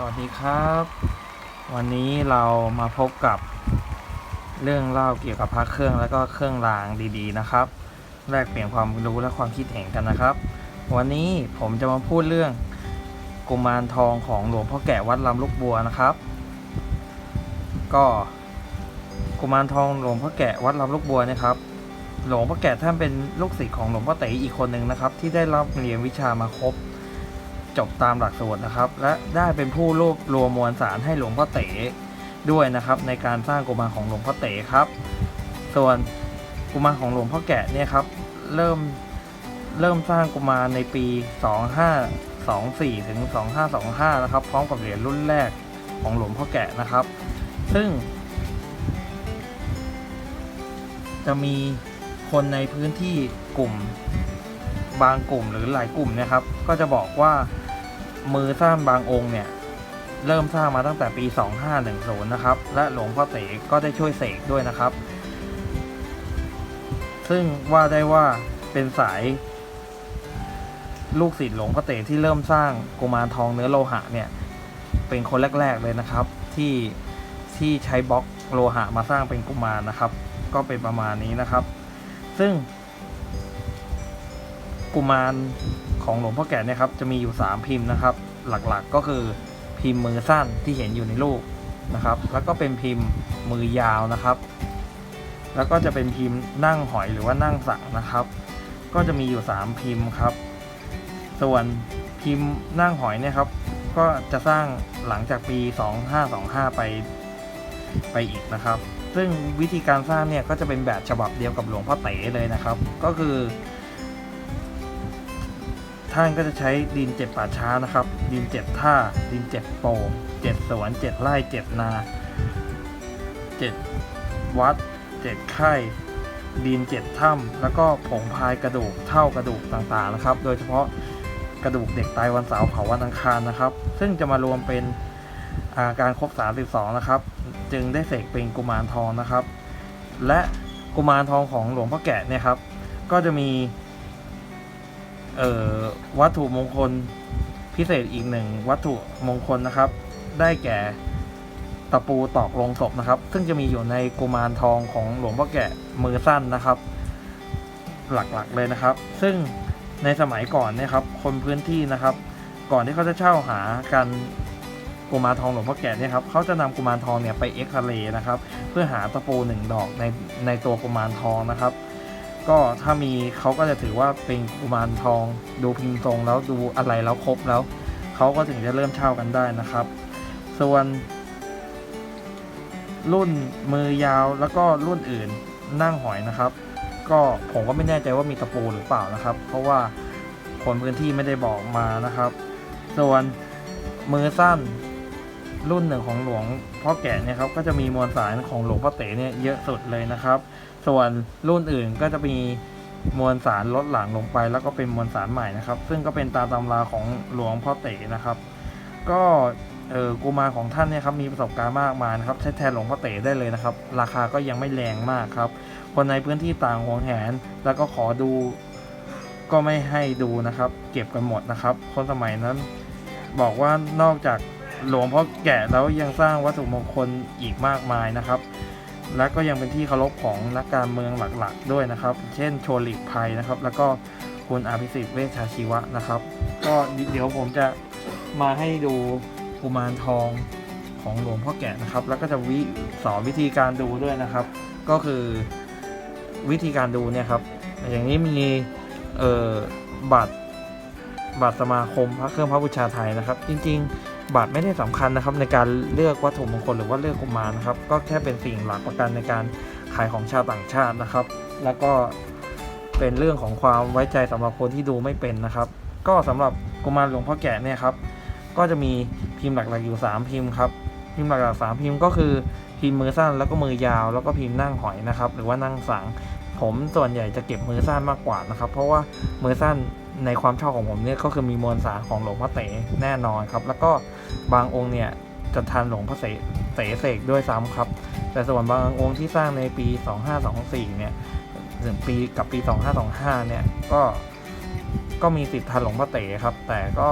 สวัสดีครับ วันนี้เรามาพบกับเรื่องเล่าเกี่ยวกับพระเครื่องแล้วก็เครื่องรางดีๆนะครับ แลกเปลี่ยนความรู้และความคิดเห็นกันนะครับ วันนี้ผมจะมาพูดเรื่องกุมารทองของหลวงพ่อแก่วัดลำลูกบัวนะครับ ก็กุมารทองหลวงพ่อแก่วัดลำลูกบัวนะครับ หลวงพ่อแก่ท่านเป็นลูกศิษย์ของหลวงพ่อเต๋อีกคนหนึ่งนะครับ ที่ได้รับเรียนวิชามาครบ จบตามหลักสูตรนะครับ และได้เป็นผู้รวบรวมมวลสารให้หลวงพ่อเต๋ด้วยนะครับ ในการสร้างกุมารของหลวงพ่อเต๋ครับ ส่วนกุมารของหลวงพ่อแกะเนี่ยครับเริ่มเริ่มสร้างกุมารในปี 2524 ถึง 2525 นะครับ พร้อมกับเหรียญรุ่นแรกของหลวงพ่อแกะนะครับ ซึ่ง จะมีคนในพื้นที่กลุ่ม บางกลุ่มหรือหลายกลุ่มเนะครับ ก็จะบอกว่ามือสร้างบางองค์เนี่ยเริ่มสร้างมาตั้งแต่ปี 2510 นะครับ และหลวงพ่อเต๋ก็ได้ช่วยเสกด้วยนะครับ ซึ่งว่าได้ว่าเป็นสาย ลูกศิษย์หลวงพ่อเต๋ที่เริ่มสร้างกุมารทองเนื้อโลหะเนี่ยเป็นคนแรก ๆเลยนะครับ ที่ที่ใช้บล็อกโลหะมาสร้างเป็นกุมารนะครับ ก็เป็นประมาณนี้นะครับ ซึ่ง กุมารของหลวงพ่อแก่เนี่ยครับจะมีอยู่ 3 พิมพ์นะครับ หลักๆก็คือพิมพ์มือสั้นที่เห็นอยู่ในรูปนะครับ แล้วก็เป็นพิมพ์มือยาวนะครับ แล้วก็จะเป็นพิมพ์นั่งหอยหรือว่านั่งสังนะครับ ก็จะมีอยู่ 3 พิมพ์ครับ ส่วนพิมพ์นั่งหอยเนี่ยครับ ก็จะสร้างหลังจากปี 2525 ไปไปอีกนะครับ ซึ่งวิธีการสร้างเนี่ยก็จะเป็นแบบฉบับเดียวกับหลวงพ่อเต๋เลยนะครับ ก็คือ ท่านก็จะใช้ดินเจ็ดป่าช้านะครับ ดินเจ็ดท่า ดินเจ็ดโป่งเจ็ดสวนเจ็ดไร่เจ็ดนาเจ็ดวัดเจ็ดไข่ดินเจ็ดถ้ำแล้วก็ผงพายกระดูกเท่ากระดูกต่างๆนะครับ โดยเฉพาะกระดูกเด็กตายวันเสาร์เผาวันอังคารนะครับ ซึ่งจะมารวมเป็นอาการครบ 32 นะครับ จึงได้เสกเป็นกุมารทองนะครับ และกุมารทองของหลวงพ่อแกะเนี่ยครับ ก็จะมี วัตถุมงคลพิเศษอีกหนึ่งวัตถุมงคลนะครับ ได้แก่ตะปูตอกลงศพนะครับ ซึ่งจะมีอยู่ในกุมารทองของหลวงพ่อแกะมือสั้นนะครับ หลักๆเลยนะครับ ซึ่งในสมัยก่อนเนี่ยครับ คนพื้นที่นะครับ ก่อนที่เขาจะเช่าหากันกุมารทองหลวงพ่อแกะเนี่ยครับเขาจะนำกุมารทองเนี่ยไปเอ็กซเรย์นะครับ เพื่อหาตะปูหนึ่งดอกในในตัวกุมารทองนะครับ ก็ถ้ามีเขาก็จะถือว่าเป็นกุมารทอง ดูพิมพ์ทรงแล้วดูอะไรแล้วครบแล้วเขาก็ถึงจะเริ่มเช่ากันได้นะครับ ส่วน รุ่นมือยาวแล้วก็รุ่นอื่นนั่งหอยนะครับ ก็ผมก็ไม่แน่ใจว่ามีตะปูหรือเปล่านะครับ เพราะว่าคนพื้นที่ไม่ได้บอกมานะครับ ส่วนมือสั้นรุ่นหนึ่งของหลวงพ่อแก่เนี่ยครับก็จะมีมวลสารของหลวงพ่อเต๋เนี่ยเยอะสุดเลยนะครับ ส่วนรุ่นอื่นก็จะมีมวลสารลดหลั่งลงไป แล้วก็เป็นมวลสารใหม่นะครับ ซึ่งก็เป็นตามตำราของหลวงพ่อเต๋นะครับ ก็เออกุมาของท่านเนี่ยครับมีประสบการณ์มากมายนะครับใช้แทนหลวงพ่อเต๋ได้เลยนะครับ ราคาก็ยังไม่แรงมากครับ คนในพื้นที่ต่างหวงแหน แล้วก็ขอดูก็ไม่ให้ดูนะครับ เก็บกันหมดนะครับ คนสมัยนั้นบอกว่านอกจากหลวงพ่อแก่แล้วยังสร้างวัตถุมงคลอีกมากมายนะครับ และก็ยังเป็นที่เคารพของนักการเมืองหลักๆ ด้วยนะครับ เช่นโชลิกภัยนะครับ แล้วก็คุณอภิสิทธิ์เวชชาชีวะนะครับ ก็เดี๋ยวผมจะมาให้ดูกุมารทองของหลวงพ่อแก่นะครับ แล้วก็จะวิสอนวิธีการดูด้วยนะครับ ก็คือวิธีการดูเนี่ยครับ อย่างนี้มีเอ่อบัตรบัตรสมาคมพระเครื่องพระบูชาไทยนะครับ จริง ๆ บัตรไม่ได้สำคัญนะครับในการเลือกวัตถุมงคลหรือว่าเลือกกุมารนะครับ ก็แค่เป็นสิ่งหลักประกันในการขายของชาวต่างชาตินะครับ แล้วก็เป็นเรื่องของความไว้ใจสำหรับคนที่ดูไม่เป็นนะครับ ก็สำหรับกุมารหลวงพ่อแก่เนี่ยครับก็จะมีพิมพ์หลักๆอยู่ 3 พิมพ์ครับพิมพ์หลักๆสามพิมพ์ก็คือพิมพ์มือสั้นแล้วก็มือยาว แล้วก็พิมพ์นั่งหอยนะครับ หรือว่านั่งสังผมส่วนใหญ่จะเก็บมือสั้นมากกว่านะครับ เพราะว่ามือสั้น ในความชอบของผมเนี่ยก็คือมีมวลสารของหลวงพ่อเต๋แน่นอนครับ แล้วก็บางองค์เนี่ยจะทันหลวงพ่อเต๋เต๋เสกด้วยซ้ำครับ แต่ส่วนบางองค์ที่สร้างในปี 2524 เนี่ยถึงปีกับปี 2525 เนี่ยก็ก็มีสิทธิ์ทันหลวงพ่อเต๋ครับ แต่ก็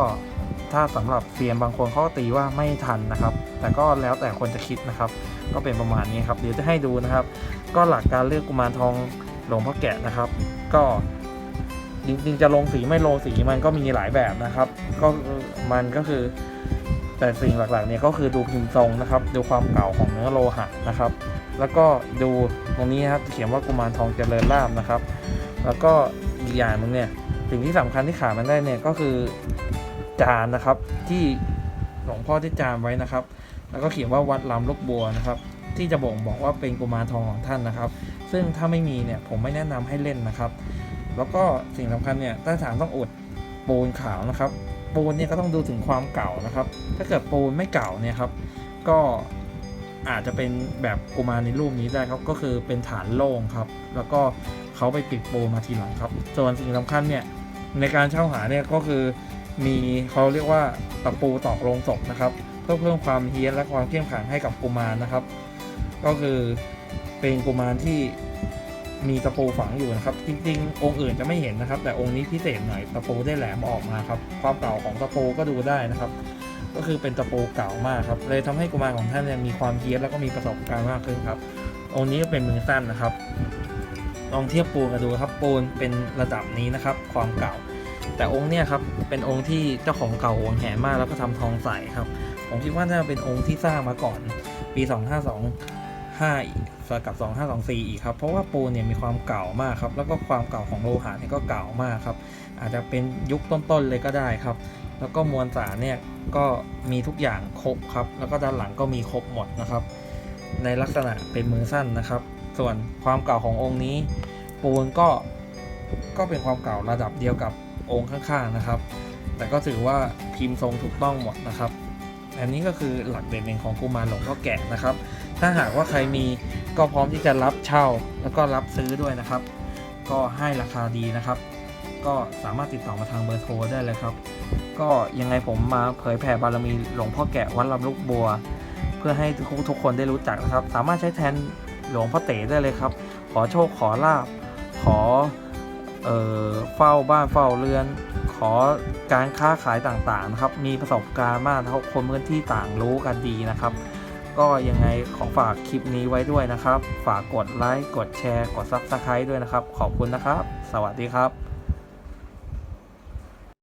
ถ้าถ้าสำหรับเซียนบางคนเขาตีว่าไม่ทันนะครับ แต่ก็แล้วแต่คนจะคิดนะครับ ก็เป็นประมาณนี้ครับ เดี๋ยวจะให้ดูนะครับ ก็หลักการเลือกกุมารทองหลวงพ่อแกะนะครับ ก็ จริงๆจะลงสีไม่ลงสีมันก็มีหลายแบบนะครับ ก็มันก็คือ แต่สิ่งหลักๆเนี่ยก็คือดูพิมพ์ทรงนะครับ ดูความเก่าของเนื้อโลหะนะครับ แล้วก็ดูตรงนี้ครับเขียนว่ากุมารทองเจริญลาบนะครับ แล้วก็อีกอย่างหนึงเนี่ยสิ่งที่สำคัญที่ขาดมันได้เนี่ยก็คือจานนะครับที่หลวงพ่อที่จานไว้นะครับ แล้วก็เขียนว่าวัดลำลูกบัวนะครับที่จะบ่งบอกว่าเป็นกุมารทองของท่านนะครับ ซึ่งถ้าไม่มีเนี่ยผมไม่แนะนำให้เล่นนะครับ แล้วก็สิ่งสำคัญเนี่ยใต้ฐานต้องอุดปูนขาวนะครับ ปูนเนี่ยก็ต้องดูถึงความเก่านะครับ ถ้าเกิดปูนไม่เก่าเนี่ยครับ ก็อาจจะเป็นแบบกุมารในรูปนี้ได้ครับ ก็คือเป็นฐานโล่งครับ แล้วก็เขาไปปิดปูนมาทีหลังครับ ส่วนสิ่งสำคัญเนี่ยในการเช่าหาเนี่ยก็คือมีเขาเรียกว่าตะปูตอกลงศพนะครับเพื่อเพิ่มความเฮี้ยนและความเข้มขังให้กับกุมารนะครับ ก็คือเป็นกุมารที่ มีตะปูฝังอยู่นะครับ จริงๆ องค์อื่นจะไม่เห็นนะครับ แต่องค์นี้พิเศษหน่อยตะปูได้แหลมออกมาครับ ความเก่าของตะปูก็ดูได้นะครับ ก็คือเป็นตะปูเก่ามากครับ เลยทำให้กุมารของท่านเนี่ยมีความเฮี้ยนแล้วก็มีประสบการณ์มากขึ้นครับ องค์นี้ก็เป็นมือสั้นนะครับ ลองเทียบปูกันดูครับ ปูนเป็นระดับนี้นะครับ ความเก่า แต่องค์เนี่ยครับเป็นองค์ที่เจ้าของเก่าหวงแหนมากแล้วก็ทำทองใสครับ ผมคิดว่าน่าจะเป็นองค์ที่สร้างมาก่อน ปี 2525 อีกกับ2524 อีกครับ เพราะว่าปูนเนี่ยมีความเก่ามากครับ แล้วก็ความเก่าของโลหะเนี่ยก็เก่ามากครับ อาจจะเป็นยุคต้นๆเลยก็ได้ครับ แล้วก็มวลสารเนี่ยก็มีทุกอย่างครบครับ แล้วก็ด้านหลังก็มีครบหมดนะครับ ในลักษณะเป็นมือสั้นนะครับ ส่วนความเก่าขององค์นี้ ปูนก็ก็เป็นความเก่าระดับเดียวกับองค์ข้างๆนะครับ แต่ก็ถือว่าพิมพ์ทรงถูกต้องหมดนะครับ อันนี้ก็คือหลักเด่นหนึ่งของกุมารหลวงพ่อแกะนะครับ ถ้าหากว่าใครมีก็พร้อมที่จะรับเช่าแล้วก็รับซื้อด้วยนะครับ ก็ให้ราคาดีนะครับ ก็สามารถติดต่อมาทางเบอร์โทรได้เลยครับ ก็ยังไงผมมาเผยแผ่บารมีหลวงพ่อแกะวัดลำลูกบัว เพื่อให้ทุกทุกคนได้รู้จักนะครับ สามารถใช้แทนหลวงพ่อเต๋ได้เลยครับ ขอโชคขอลาบขอเอ่อเฝ้าบ้านเฝ้าเรือน ขอการค้าขายต่างๆนะครับ มีประสบการณ์มากนะครับคนพื้นที่ต่างรู้กันดีนะครับ ก็ยังไงขอฝากคลิปนี้ไว้ด้วยนะครับ ฝากกดไลค์ กดแชร์ กด Subscribe ด้วยนะครับ ขอบคุณนะครับ สวัสดีครับ